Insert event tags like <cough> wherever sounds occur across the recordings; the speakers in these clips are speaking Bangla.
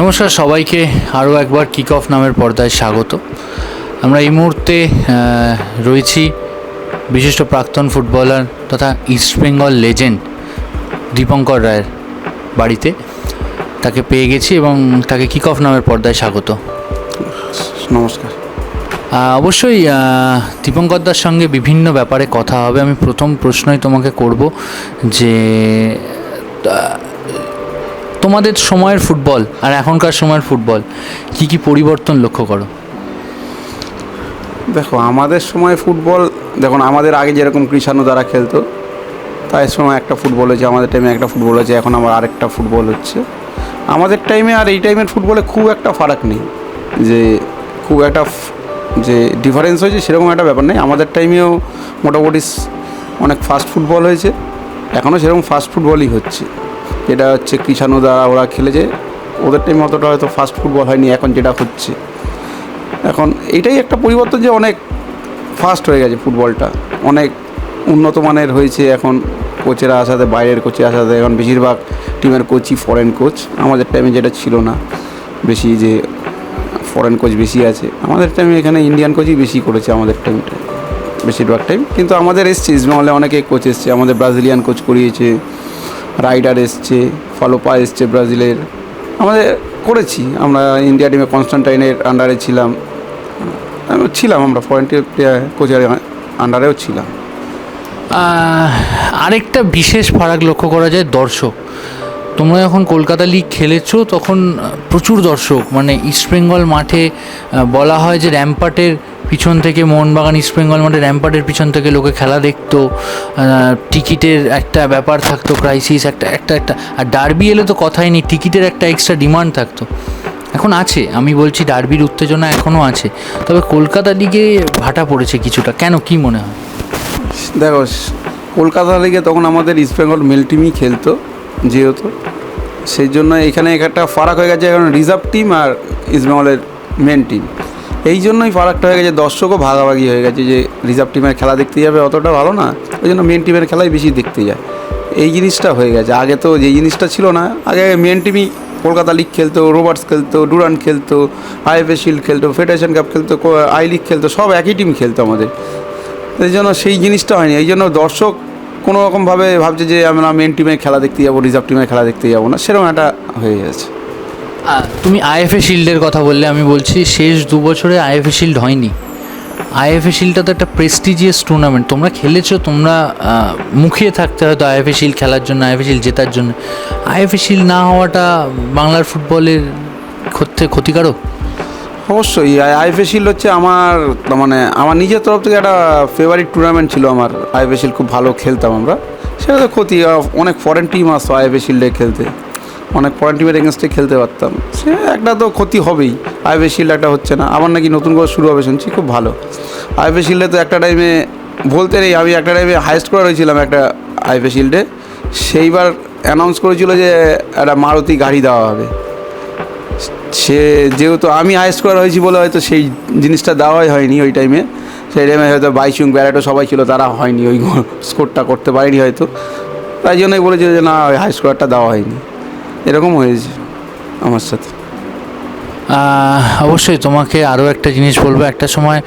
নমস্কার সবাইকে আরও একবার কিক অফ নামের পর্দায় স্বাগত। আমরা এই মুহূর্তে রয়েছি বিশিষ্ট প্রাক্তন ফুটবলার তথা ইস্টবেঙ্গল লেজেন্ড দীপঙ্কর রায়ের বাড়িতে। তাকে পেয়ে গেছি এবং তাকে কিক অফ নামের পর্দায় স্বাগত। নমস্কার। অবশ্যই আহ, দীপঙ্কর দার সঙ্গে বিভিন্ন ব্যাপারে কথা হবে। আমি প্রথম প্রশ্নই তোমাকে করব যে তোমাদের সময়ের ফুটবল আর এখনকার সময়ের ফুটবল, কি কি পরিবর্তন লক্ষ্য করো? দেখো, আমাদের সময় ফুটবল দেখুন আমাদের আগে যেরকম কৃষাণু দ্বারা খেলতো, তাই সময় একটা ফুটবল হয়েছে, আমাদের টাইমে একটা ফুটবল হয়েছে, এখন আবার আরেকটা ফুটবল হচ্ছে। আমাদের টাইমে আর এই টাইমের ফুটবলে খুব একটা ফারাক নেই, যে খুব একটা যে ডিফারেন্স হয়েছে সেরকম একটা ব্যাপার নেই। আমাদের টাইমেও মোটামুটি অনেক ফাস্ট ফুটবল হয়েছে এখনও সেরকম ফাস্ট ফুটবলই হচ্ছে। যেটা হচ্ছে কৃষাণু দ্বারা ওরা খেলেছে, ওদের টাইমে অতটা হয়তো ফাস্ট ফুটবল হয়নি এখন যেটা হচ্ছে। এখন এটাই একটা পরিবর্তন যে অনেক ফাস্ট হয়ে গেছে ফুটবলটা অনেক উন্নত মানের হয়েছে এখন কোচেরা আসাতে, বাইরের কোচে আসাতে। এখন বেশিরভাগ টিমের কোচই ফরেন কোচ আমাদের টাইমে যেটা ছিল না, বেশি যে ফরেন কোচ বেশি আছে। আমাদের টাইমে এখানে ইন্ডিয়ান কোচই বেশি করেছে আমাদের টাইমটা বেশিরভাগ টাইম কিন্তু আমাদের এসছে ইসমালে অনেকে কোচ এসছে। আমাদের ব্রাজিলিয়ান কোচ করিয়েছে। রাইডার এসছে, ফালোপা এসছে ব্রাজিলের। আমাদের করেছি, আমরা ইন্ডিয়া টিমে কনস্টান্টাইনের আন্ডারে ছিলাম। ছিলাম আমরা ফরেন প্লেয়ার কোচের আন্ডারেও ছিলাম। আরেকটা বিশেষ ফারাক লক্ষ্য করা যায়, দর্শক। তোমরা যখন কলকাতা লিগ খেলেছো, তখন প্রচুর দর্শক মানে ইস্টবেঙ্গল মাঠে বলা হয় যে র্যাম্পার্টের পিছন থেকে মোহনবাগান ইস্টবেঙ্গল মাঠে র্যাম্পার্টের পিছন থেকে লোকে খেলা দেখতো। টিকিটের একটা ব্যাপার থাকতো ক্রাইসিস একটা একটা একটা। আর ডার্বি এলে তো কথাই নেই, টিকিটের একটা এক্সট্রা ডিমান্ড থাকতো। এখন আছে, আমি বলছি ডার্বির উত্তেজনা এখনও আছে। তবে কলকাতা লিগে ভাটা পড়েছে কিছুটা, কেন, কি মনে হয়? দেখো কলকাতা লিগে তখন আমাদের ইস্ট বেঙ্গল মেল টিমই খেলতো, যেহেতু। সেই জন্য এখানে একটা ফারাক হয়ে গেছে এখন রিজার্ভ টিম আর ইস্ট বেঙ্গলের মেন টিম এই জন্যই ফারাকটা হয়ে গেছে। দর্শকও ভাগাভাগি হয়ে গেছে যে রিজার্ভ টিমের খেলা দেখতে যাবে, অতটা ভালো না। ওই জন্য মেন টিমের খেলাই বেশি দেখতে যায়। এই জিনিসটা হয়ে গেছে। আগে তো যে জিনিসটা ছিল না, আগে মেন টিমই কলকাতা লিগ খেলতো রোবার্টস খেলতো ডুরান খেলতো আইএফএ শিল্ড খেলতো ফেডারেশন কাপ খেলতো আই লিগ খেলতো, সব একই টিম খেলতো আমাদের। এই জন্য সেই জিনিসটা হয়নি। এই জন্য দর্শক কোনো রকমভাবে ভাবছে যে আমরা মেন টিমের খেলা দেখতে যাব রিজার্ভ টিমের খেলা দেখতে যাব না। সেরকম একটা হয়ে গেছে। তুমি আইএফএ শিল্ডের কথা বললে, আমি বলছি শেষ দু বছরে আইএফএ শিল্ড হয়নি। আইএফএ শিল্ডটা তো একটা প্রেস্টিজিয়াস টুর্নামেন্ট তোমরা খেলেছো, তোমরা মুখিয়ে থাকতে হয়তো আইএফএ শিল্ড খেলার জন্য, আইএফএ শিল্ড জেতার জন্য। আইএফএ শিল্ড না হওয়াটা বাংলার ফুটবলের ক্ষতি ক্ষতিকারক? অবশ্যই আইএফএ শিল্ড হচ্ছে আমার মানে আমার নিজের তরফ থেকে একটা ফেভারিট টুর্নামেন্ট ছিল আমার। আইএফএ শিল্ড খুব ভালো খেলতাম আমরা। সেটা তো ক্ষতি, অনেক ফরেন টিম আসতো আইএফএ শিল্ডে খেলতে। অনেক ফরেন টিমের এগেনস্টে খেলতে পারতাম। সে একটা তো ক্ষতি হবেই। আইএফএ শিল্ড একটা হচ্ছে না। আবার নাকি নতুন করে শুরু হবে শুনছি, খুব ভালো। আইএফএ শিল্ডে তো একটা টাইমে বলতে নেই, আমি একটা টাইমে হাইস্ট করা হয়েছিলাম একটা আইএফএ শিল্ডে সেইবার অ্যানাউন্স করেছিল যে একটা মারুতি গাড়ি দেওয়া হবে। সে যেহেতু আমি হাইস্ট করা হয়েছি বলে হয়তো সেই জিনিসটা দেওয়াই হয়নি ওই টাইমে সেই টাইমে হয়তো বাইচুং ব্যারাটো সবাই ছিল, তারা হয়নি। ওই <laughs> স্কোরটা করতে পারেনি হয়তো। তাই জন্যই বলেছিল যে না, ওই হাই স্কোরটা দেওয়া হয়নি। এরকম হয়েছে আমার সাথে। অবশ্যই তোমাকে আরও একটা জিনিস বলব। একটা সময়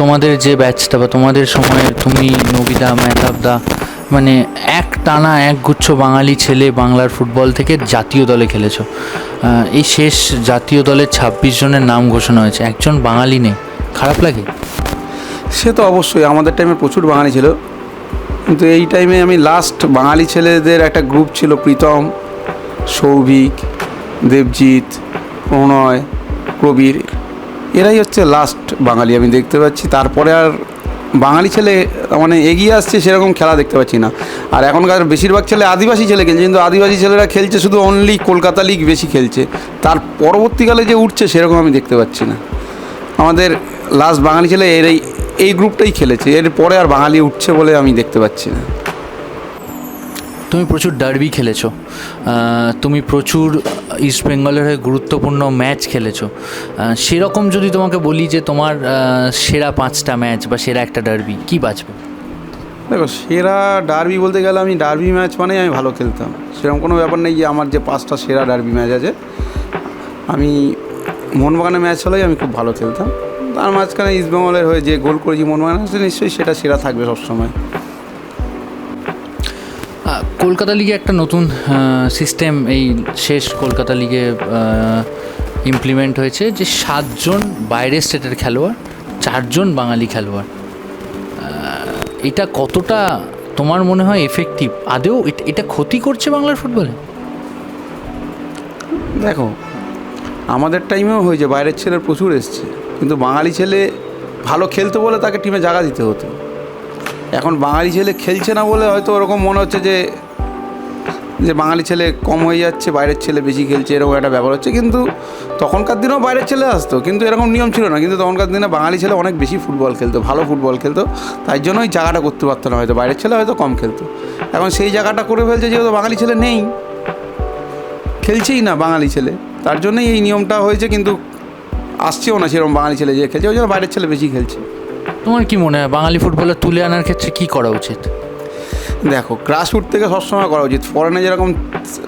তোমাদের যে ব্যাচটা বা তোমাদের সময় তুমি নবিদা মেহতাবদা মানে এক টানা এক গুচ্ছ বাঙালি ছেলে বাংলার ফুটবল থেকে জাতীয় দলে খেলেছো। এই শেষ জাতীয় দলের ছাব্বিশ জনের নাম ঘোষণা হয়েছে। একজন বাঙালি নেই। খারাপ লাগে? সে তো অবশ্যই আমাদের টাইমে প্রচুর বাঙালি ছিল। কিন্তু এই টাইমে আমি লাস্ট বাঙালি ছেলেদের একটা গ্রুপ ছিল প্রীতম। সৌভিক, দেবজিৎ, প্রণয়, প্রবীর, এরাই হচ্ছে লাস্ট বাঙালি আমি দেখতে পাচ্ছি। তারপরে আর বাঙালি ছেলে মানে এগিয়ে আসছে সেরকম খেলা দেখতে পাচ্ছি না। আর এখনকার বেশিরভাগ ছেলে আদিবাসী ছেলে খেলছে, কিন্তু আদিবাসী ছেলেরা খেলছে শুধু অনলি কলকাতা লিগ বেশি খেলছে। তার পরবর্তীকালে যে উঠছে সেরকম আমি দেখতে পাচ্ছি না। আমাদের লাস্ট বাঙালি ছেলে এর এই এই গ্রুপটাই খেলেছে এর পরে আর বাঙালি উঠছে বলে আমি দেখতে পাচ্ছি না। তুমি প্রচুর ডার্বি খেলেছো। তুমি প্রচুর ইস্ট বেঙ্গলের হয়ে গুরুত্বপূর্ণ ম্যাচ খেলেছো। সেরকম যদি তোমাকে বলি যে তোমার সেরা পাঁচটা ম্যাচ বা সেরা একটা ডার্বি কি বাঁচবে? দেখো, সেরা ডার্বি বলতে গেলে আমি ডার্বি ম্যাচ মানেই আমি ভালো খেলতাম। সেরকম কোনো ব্যাপার নেই যে আমার যে পাঁচটা সেরা ডার্বি ম্যাচ আছে, আমি মোহনবাগানের ম্যাচ হলেই আমি খুব ভালো খেলতাম। তার মাঝখানে ইস্টবেঙ্গলের হয়ে যে গোল করেছি মোহনবাগান নিশ্চয়ই সেটা সেরা থাকবে সবসময়। কলকাতা লিগে একটা নতুন সিস্টেম এই শেষ কলকাতা লিগে ইমপ্লিমেন্ট হয়েছে যে সাতজন বাইরের স্টেটের খেলোয়াড়, চারজন বাঙালি খেলোয়াড়। এটা কতটা তোমার মনে হয় এফেক্টিভ আদেও এট- ক্ষতি করছে বাংলার ফুটবলে দেখো, আমাদের টাইমেও হয়েছে বাইরের ছেলে প্রচুর এসছে। কিন্তু বাঙালি ছেলে ভালো খেলতো বলে তাকে টিমে জায়গা দিতে হতো। এখন বাঙালি ছেলে খেলছে না বলে হয়তো ওরকম মনে হচ্ছে যে যে বাঙালি ছেলে কম হয়ে যাচ্ছে, বাইরের ছেলে বেশি খেলছে, এরকম একটা ব্যাপার হচ্ছে। কিন্তু তখনকার দিনেও বাইরের ছেলে আসতো, কিন্তু এরকম নিয়ম ছিল না। কিন্তু তখনকার দিনে বাঙালি ছেলে অনেক বেশি ফুটবল খেলতো, ভালো ফুটবল খেলতো। তাই জন্য ওই জায়গাটা করতে পারতো না হয়তো, বাইরের ছেলে হয়তো কম খেলতো। এখন সেই জায়গাটা করে ফেলছে যেহেতু বাঙালি ছেলে নেই। খেলছেই না বাঙালি ছেলে। তার জন্যই এই নিয়মটা হয়েছে, কিন্তু আসছেও না সেরকম বাঙালি ছেলে যে খেলছে, ওই জন্য বাইরের ছেলে বেশি খেলছে। তোমার কি মনে হয়, বাঙালি ফুটবলার তুলে আনার ক্ষেত্রে কি করা উচিত? দেখো গ্রাসরুট থেকে সবসময় করা উচিত। ফরেনে যেরকম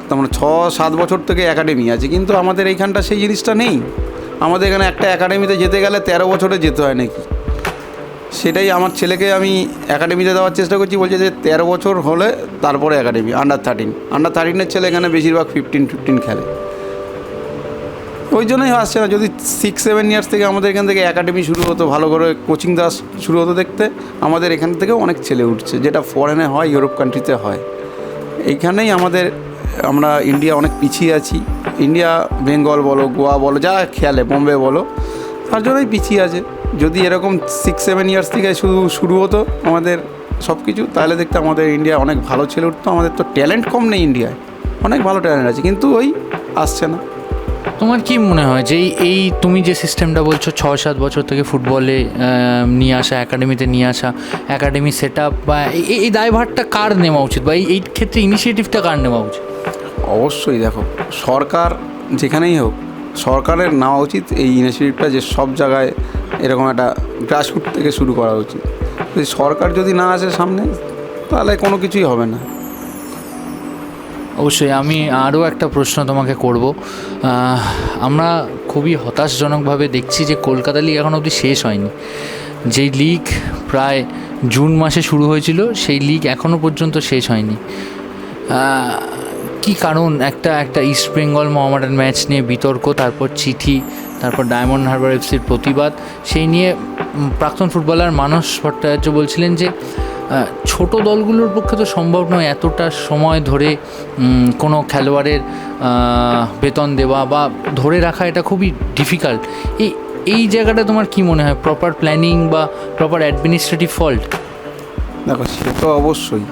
তোমার ছ, সাত বছর থেকে একাডেমি আছে, কিন্তু আমাদের এইখানটা সেই জিনিসটা নেই। আমাদের এখানে একটা একাডেমিতে যেতে গেলে তেরো বছরে যেতে হয় নাকি? সেটাই আমার ছেলেকে আমি একাডেমিতে দেওয়ার চেষ্টা করছি, বলছে যে তেরো বছর হলে তারপরে একাডেমি আন্ডার থার্টিন আন্ডার থার্টিনের ছেলে এখানে বেশিরভাগ ফিফটিন ফিফটিন খেলে। ওই জন্যই আসছে না। যদি সিক্স সেভেন ইয়ার্স থেকে আমাদের এখান থেকে একাডেমি শুরু হতো, ভালো করে কোচিং দেওয়া শুরু হতো দেখতে, আমাদের এখান থেকেও অনেক ছেলে উঠছে, যেটা ফরেনে হয় ইউরোপ কান্ট্রিতে হয়। এইখানেই আমাদের, আমরা ইন্ডিয়া অনেক পিছিয়ে আছি। ইন্ডিয়া বেঙ্গল বলো, গোয়া বলো, যা খেয়ালে, বোম্বে বলো, তার জন্যই পিছিয়ে আছে। যদি এরকম সিক্স সেভেন ইয়ার্স থেকে শুধু শুরু হতো আমাদের সব কিছু তাহলে দেখতে আমাদের ইন্ডিয়া অনেক ভালো ছেলে উঠতো। আমাদের তো ট্যালেন্ট কম নেই ইন্ডিয়ায় অনেক ভালো ট্যালেন্ট আছে, কিন্তু ওই আসছে না। তোমার কি মনে হয় যে এই তুমি যে সিস্টেমটা বলছো ছ সাত বছর থেকে ফুটবলে নিয়ে আসা একাডেমিতে নিয়ে আসা একাডেমি সেট আপ বা এই- দায়ভারটা কার নেওয়া উচিত বা এই ক্ষেত্রে ইনিশিয়েটিভটা কার নেওয়া উচিত? অবশ্যই দেখো, সরকার যেখানেই হোক, সরকারের নেওয়া উচিত এই ইনিশিয়েটিভটা যে সব জায়গায় এরকম একটা গ্রাসরুট থেকে শুরু করা উচিত। সরকার যদি না আসে সামনে, তাহলে কোনো কিছুই হবে না। অবশ্যই আমি আরও একটা প্রশ্ন তোমাকে করব। আমরা খুবই হতাশজনকভাবে দেখছি যে কলকাতা লিগ এখন অবধি শেষ হয়নি। যেই লিগ প্রায় জুন মাসে শুরু হয়েছিল, সেই লিগ এখনও পর্যন্ত শেষ হয়নি। কি কারণ? একটা একটা ইস্ট বেঙ্গল মোহামেডান ম্যাচ নিয়ে বিতর্ক, তারপর চিঠি, তারপর ডায়মন্ড হারবার এফসির প্রতিবাদ, সেই নিয়ে প্রাক্তন ফুটবলার মানস ভট্টাচার্য বলছিলেন যে ছোট দলগুলোর পক্ষে তো সম্ভব নয় এতটা সময় ধরে কোনো খেলোয়াড়ের বেতন দেওয়া বা ধরে রাখা এটা খুবই ডিফিকাল্ট এই এই জায়গাটা তোমার কি মনে হয়? প্রপার প্ল্যানিং বা প্রপার অ্যাডমিনিস্ট্রেটিভ ফল্ট দেখো, সে তো অবশ্যই।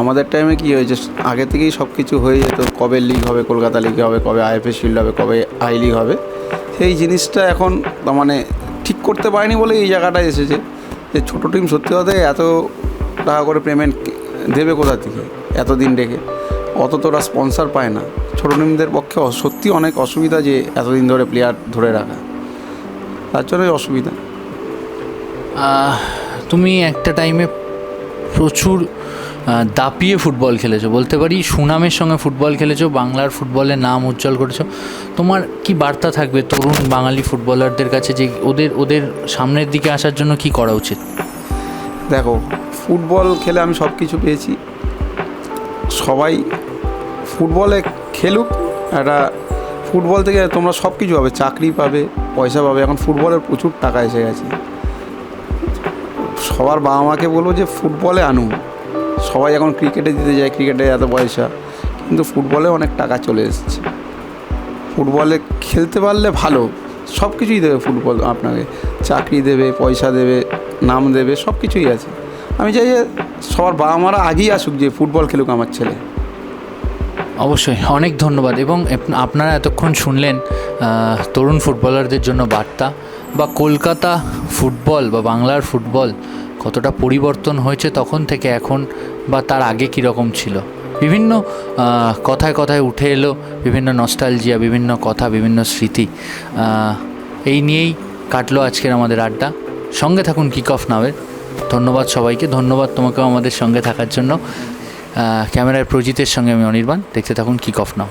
আমাদের টাইমে কী হয়েছে? আগে থেকেই সব কিছু হয়ে যেত। কবে লিগ হবে, কলকাতা লিগ হবে, কবে আইএফএ শিল্ড হবে, কবে আই লিগ হবে। সেই জিনিসটা এখন মানে করতে পারেনি বলে এই জায়গাটা এসেছে। যে ছোটো টিম সত্যি কথা, এত টাকা করে পেমেন্ট দেবে কোথা থেকে? এতদিন ডেকে অত তো ওরা স্পন্সার পায় না। ছোটো টিমদের পক্ষে সত্যি অনেক অসুবিধা যে এতদিন ধরে প্লেয়ার ধরে রাখা। তার জন্যই অসুবিধা। তুমি একটা টাইমে প্রচুর দাপিয়ে ফুটবল খেলেছো। বলতে পারি সুনামের সঙ্গে ফুটবল খেলেছো, বাংলার ফুটবলের নাম উজ্জ্বল করেছ। তোমার কি বার্তা থাকবে তরুণ বাঙালি ফুটবলারদের কাছে যে ওদের ওদের সামনের দিকে আসার জন্য কি করা উচিত? দেখো, ফুটবল খেলে আমি সব কিছু পেয়েছি। সবাই ফুটবলে খেলুক, একটা ফুটবল থেকে তোমরা সব কিছু পাবে, চাকরি পাবে, পয়সা পাবে। এখন ফুটবলের প্রচুর টাকা এসে গেছে। সবার বাবা মাকে বলব যে ফুটবলে আনুন। সবাই এখন ক্রিকেটে দিতে যায়, ক্রিকেটে এত পয়সা। কিন্তু ফুটবলে অনেক টাকা চলে এসেছে। ফুটবলে খেলতে পারলে ভালো সব কিছুই দেবে ফুটবল আপনাকে। চাকরি দেবে, পয়সা দেবে, নাম দেবে সব কিছুই আছে। আমি চাই যে সবার বাবা মারা আগেই আসুক যে ফুটবল খেলুক আমার ছেলে। অবশ্যই, অনেক ধন্যবাদ। এবং আপনারা এতক্ষণ শুনলেন তরুণ ফুটবলারদের জন্য বার্তা। বা কলকাতা ফুটবল বা বাংলার ফুটবল কতটা পরিবর্তন হয়েছে তখন থেকে এখন বা তার আগে কীরকম ছিল? বিভিন্ন কথায় কথায় উঠে এলো বিভিন্ন নস্টালজিয়া বিভিন্ন কথা, বিভিন্ন স্মৃতি। এই নিয়েই কাটলো আজকের আমাদের আড্ডা। সঙ্গে থাকুন কিক অফ নাওয়ের ধন্যবাদ সবাইকে। ধন্যবাদ তোমাকেও আমাদের সঙ্গে থাকার জন্য। ক্যামেরায় প্রজিতের সঙ্গে আমি অনির্বাণ। দেখতে থাকুন কিক অফ নাও